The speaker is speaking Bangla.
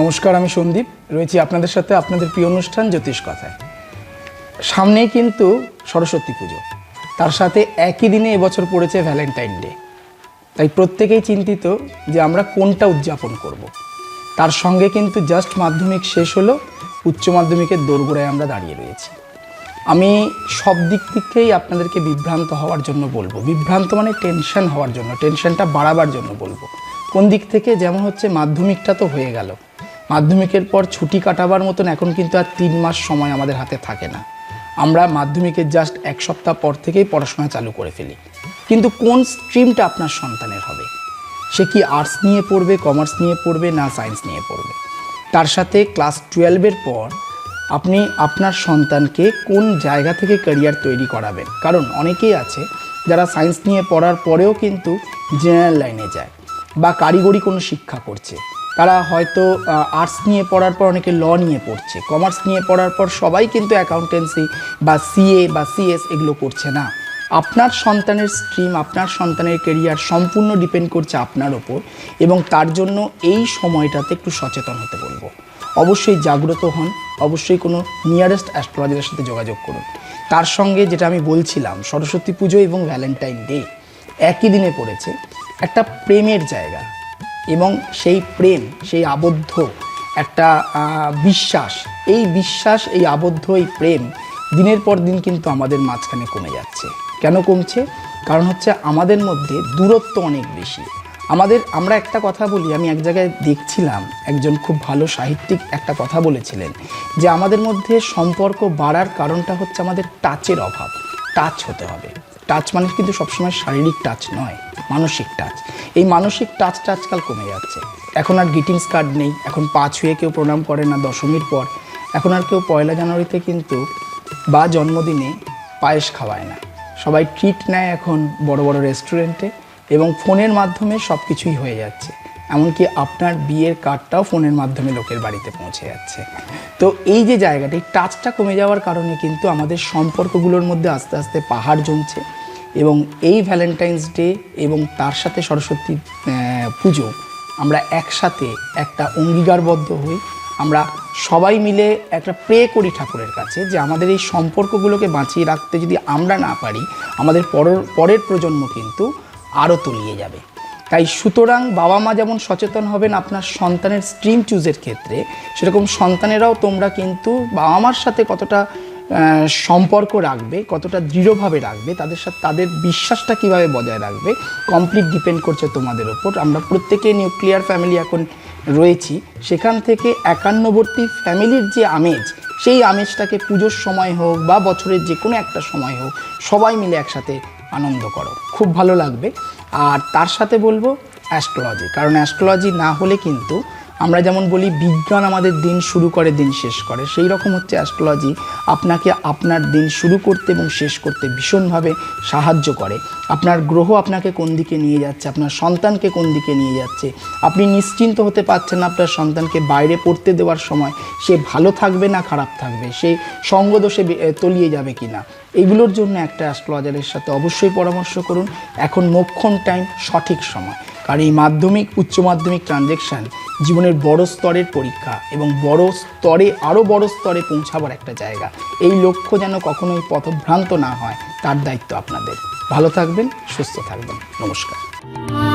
নমস্কার, আমি সন্দীপ। রয়েছি আপনাদের সাথে আপনাদের প্রিয় অনুষ্ঠান জ্যোতিষ কথায়। সামনেই কিন্তু সরস্বতী পুজো। তার সাথে একই দিনে এবছর পড়েছে ভ্যালেন্টাইন ডে তাই প্রত্যেকেই চিন্তিত যে আমরা কোনটা উদযাপন করব। তার সঙ্গে কিন্তু জাস্ট মাধ্যমিক শেষ হলো, উচ্চ মাধ্যমিকের দোরগোড়ায় আমরা দাঁড়িয়ে রয়েছি। আমি সব দিক থেকেই আপনাদেরকে বিভ্রান্ত হওয়ার জন্য বলব। বিভ্রান্ত মানে টেনশন হওয়ার জন্য টেনশনটা বাড়াবার জন্য বলব। কোন দিক থেকে? যেমন হচ্ছে মাধ্যমিকটা তো হয়ে গেল। মাধ্যমিকের পর ছুটি কাটাবার মতন এখন কিন্তু আর তিন মাস সময় আমাদের হাতে থাকে না। আমরা মাধ্যমিকের জাস্ট এক সপ্তাহ পর থেকেই পড়াশোনা চালু করে ফেলি। কিন্তু কোন স্ট্রিমটা আপনার সন্তানের হবে? সে কি আর্টস নিয়ে পড়বে কমার্স নিয়ে পড়বে না সায়েন্স নিয়ে পড়বে? তার সাথে ক্লাস টুয়েলভের পর আপনি আপনার সন্তানকে কোন জায়গা থেকে ক্যারিয়ার তৈরি করাবেন? কারণ অনেকেই আছে যারা সায়েন্স নিয়ে পড়ার পরেও কিন্তু জেনারেল লাইনে যায় বা কারিগরি কোনো শিক্ষা করছে। তারা হয়তো আর্টস নিয়ে পড়ার পর অনেকে ল নিয়ে পড়ছে। কমার্স নিয়ে পড়ার পর সবাই কিন্তু অ্যাকাউন্টেন্সি বা সিএ বা সিএস এগুলো করছে না। আপনার সন্তানের স্ট্রিম আপনার সন্তানের কেরিয়ার সম্পূর্ণ ডিপেন্ড করছে আপনার ওপর এবং তার জন্য এই সময়টাতে একটু সচেতন হতে বলব। অবশ্যই জাগ্রত হন, অবশ্যই কোনো নিয়ারেস্ট অ্যাস্ট্রোলজারের সাথে যোগাযোগ করুন। তার সঙ্গে যেটা আমি বলছিলাম, সরস্বতী পুজো এবং ভ্যালেন্টাইন ডে একই দিনে পড়েছে। একটা প্রেমের জায়গা। এবং সেই প্রেম, সেই আবদ্ধ একটা বিশ্বাস। এই বিশ্বাস, এই আবদ্ধ, এই প্রেম দিনের পর দিন কিন্তু আমাদের মাঝখানে কমে যাচ্ছে। কেন কমছে? কারণ হচ্ছে আমাদের মধ্যে দূরত্ব অনেক বেশি। আমাদের, আমরা একটা কথা বলি, আমি এক জায়গায় দেখছিলাম, একজন খুব ভালো সাহিত্যিক একটা কথা বলেছিলেন যে আমাদের মধ্যে সম্পর্ক বাড়ার কারণটা হচ্ছে আমাদের টাচের অভাব। টাচ হতে হবে। টাচ মানে কিন্তু সবসময় শারীরিক টাচ নয়, মানসিক টাচ এই মানসিক টাচটা আজকাল কমে যাচ্ছে। এখন আর গ্রিটিংস কার্ড নেই, এখন পা ছুঁয়ে কেউ প্রণাম করে না দশমীর পর। এখন আর কেউ পয়লা জানুয়ারিতে কিন্তু বা জন্মদিনে পায়েস খাওয়ায় না। সবাই ট্রিট নেয় এখন বড় বড় রেস্টুরেন্টে এবং ফোনের মাধ্যমে সব কিছুই হয়ে যাচ্ছে। এমনকি আপনার বিয়ের কার্ডটাও ফোনের মাধ্যমে লোকের বাড়িতে পৌঁছে যাচ্ছে। তো এই যে জায়গাটা, এই টাচটা কমে যাওয়ার কারণে কিন্তু আমাদের সম্পর্কগুলোর মধ্যে আস্তে আস্তে পাহাড় জমছে। এবং এই ভ্যালেন্টাইন্স ডে এবং তার সাথে সরস্বতী পুজো, আমরা একসাথে একটা অঙ্গীকারবদ্ধ হই। আমরা সবাই মিলে একটা প্রে করি ঠাকুরের কাছে যে আমাদের এই সম্পর্কগুলোকে বাঁচিয়ে রাখতে যদি আমরা না পারি, আমাদের পরের পরের প্রজন্ম কিন্তু আরও তলিয়ে যাবে। তাই সুতরাং বাবা মা যেমন সচেতন হবেন আপনার সন্তানের স্ট্রিম চুজের ক্ষেত্রে, সেরকম সন্তানেরাও তোমরা কিন্তু বাবা মার সাথে কতটা সম্পর্ক রাখবে, কতটা দৃঢ়ভাবে রাখবে, তাদের সাথে তাদের বিশ্বাসটা কীভাবে বজায় রাখবে কমপ্লিট ডিপেন্ড করছে তোমাদের ওপর আমরা প্রত্যেকে নিউক্লিয়ার ফ্যামিলি এখন রয়েছি। সেখান থেকে একান্নবর্তী ফ্যামিলির যে আমেজ, সেই আমেজটাকে পুজোর সময় হোক বা বছরের যে কোনো একটা সময় হোক, সবাই মিলে একসাথে আনন্দ করো। খুব ভালো লাগবে। আর তার সাথে বলব অ্যাস্ট্রোলজি কারণ অ্যাস্ট্রোলজি না হলে কিন্তু আমরা যেমন বলি, বিজ্ঞান আমাদের দিন শুরু করে, দিন শেষ করে। সেই রকম হচ্ছে অ্যাস্ট্রোলজি আপনাকে আপনার দিন শুরু করতে এবং শেষ করতে ভীষণভাবে সাহায্য করে। আপনার গ্রহ আপনাকে কোন দিকে নিয়ে যাচ্ছে, আপনার সন্তানকে কোন দিকে নিয়ে যাচ্ছে, আপনি নিশ্চিন্ত হতে পারছেন আপনার সন্তানকে বাইরে পড়তে দেওয়ার সময়, সে ভালো থাকবে না খারাপ থাকবে, সে সঙ্গদোষে তলিয়ে যাবে কি না এইগুলোর জন্য একটা অ্যাস্ট্রোলজারের সাথে অবশ্যই পরামর্শ করুন। এখন মোক্ষণ টাইম সঠিক সময়। কারণ এই মাধ্যমিক, উচ্চ মাধ্যমিক ট্রানজেকশান জীবনের বড় স্তরের পরীক্ষা এবং বড় স্তরে আরও বড় স্তরে পৌঁছাবার একটা জায়গা। এই লক্ষ্য যেন কখনোই পথভ্রান্ত না হয়, তার দায়িত্ব আপনাদের। ভালো থাকবেন, সুস্থ থাকবেন। নমস্কার।